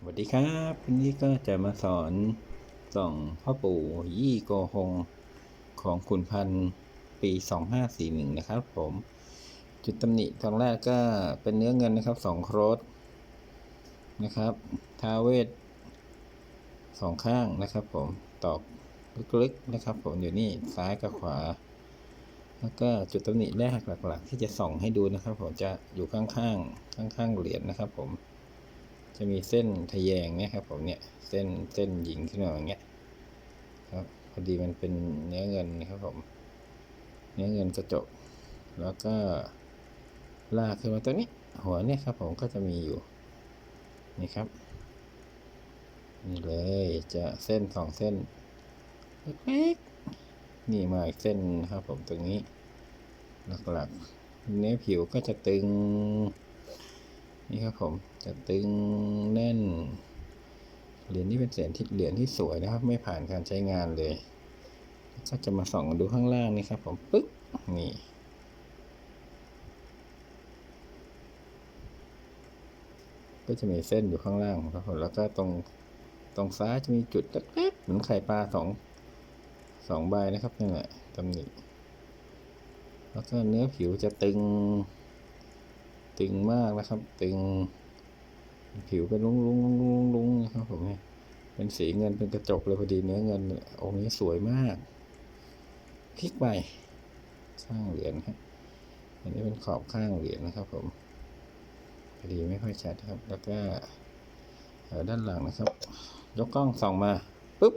สวัสดีครับวันนี้ก็จะมาสอนส่องพ่อปู่ยี่โกฮงของขุนพันธ์ปี 2541 นะครับผม จุดตำหนิตรงแรกก็เป็นเนื้อเงินนะครับสองโครสนะครับท้าเวทสองข้างนะครับผมตอกลึกๆนะครับผมอยู่นี่ซ้ายกับขวา แล้วก็จุดตำหนิแรกหลัก ๆ ที่จะส่องให้ดูนะครับ ผมจะอยู่ข้างๆข้างๆเหรียญนะครับผม จะมีเส้นทะแยงเนี่ยครับผมเนี่ยเส้นเส้นหญิงขึ้นมาอย่างเงี้ยครับพอดีมันเป็นเนื้อเงินครับผมเนื้อเงินกระจก แล้วก็ลากขึ้นมาตัวนี้ หัวเนี่ยครับผมก็จะมีอยู่นี่ครับนี่เลยจะเส้นสองเส้นเล็กๆนี่มาอีกเส้นครับผมตรงนี้ หลักๆ เนื้อผิวก็จะตึง นี่ครับผมจะตึงแน่น เหรียญนี้เป็นเหรียญที่เหรียญที่สวยนะครับ ไม่ผ่านการใช้งานเลยก็จะมาส่องดูข้างล่างนี่ครับผมปึ๊กนี่ก็จะมีเส้นอยู่ข้างล่างครับผมแล้วก็ตรงตรงซ้ายจะมีจุดเล็กๆเหมือนไข่ปลาสองสองใบนะครับนี่แหละตำหนิแล้วก็เนื้อผิวจะตึง ตึงมากนะครับ ตึง ผิวเป็นลุงลุงลุงลุงลุงนะครับผมเนี่ยเป็นสีเงินเป็นกระจกเลยพอดีเนื้อเงินองค์นี้สวยมากพลิกไปข้างเหรียญครับอันนี้เป็นขอบข้างเหรียญนะครับ ผมพอดีไม่ค่อยชัดครับ แล้วก็ด้านหลังนะครับ ยกกล้องส่องมาปุ๊บ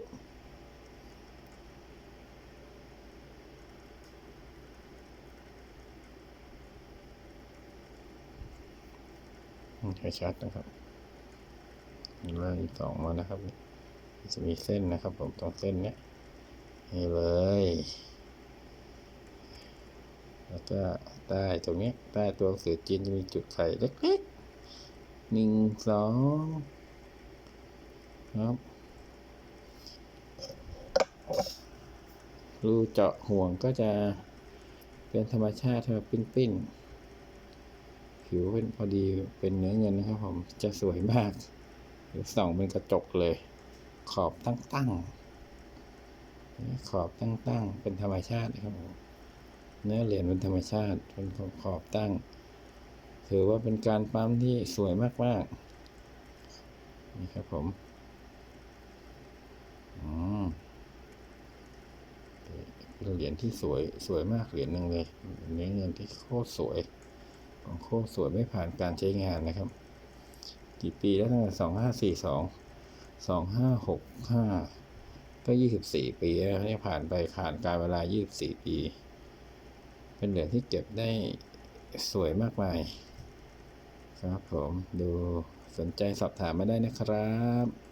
ไม่ชัดนะครับไล่สองมานะครับ จะมีเส้นนะครับ ผมตรงเส้นเนี้ยนี่เลย แล้วก็ใต้ตรงนี้ใต้ตัวหนังสือจีนจะมีจุดไข่เล็กๆหนึ่งสองครับรูเจาะห่วงก็จะเป็นธรรมชาติแบบปิ้นๆ ผิวเป็นพอดีเป็นเนื้อเงินนะครับผมจะสวยมากหรือส่องเป็นกระจกเลย ขอบตั้งๆขอบตั้งๆเป็นธรรมชาตินะครับผมเนื้อเหรียญเป็นธรรมชาติเป็นขอบขอบตั้ง ถือว่าเป็นการปั๊มที่สวยมากๆนี่ครับผมอืมเป็นเหรียญที่สวยสวยมากเหรียญหนึ่งเลยเนื้อเงินที่โคตรสวย ของโคตรสวยไม่ผ่านการใช้งานนะครับ กี่ปีแล้วตั้งแต่สองห้าสี่สองสองห้าหกห้าก็ยี่สิบสี่ปีแล้วนี่ผ่านไปผ่านการเวลายี่สิบสี่ปี เป็นเหรียญที่เก็บได้สวยมากมาย ครับผมดูสนใจสอบถามมาได้นะครับ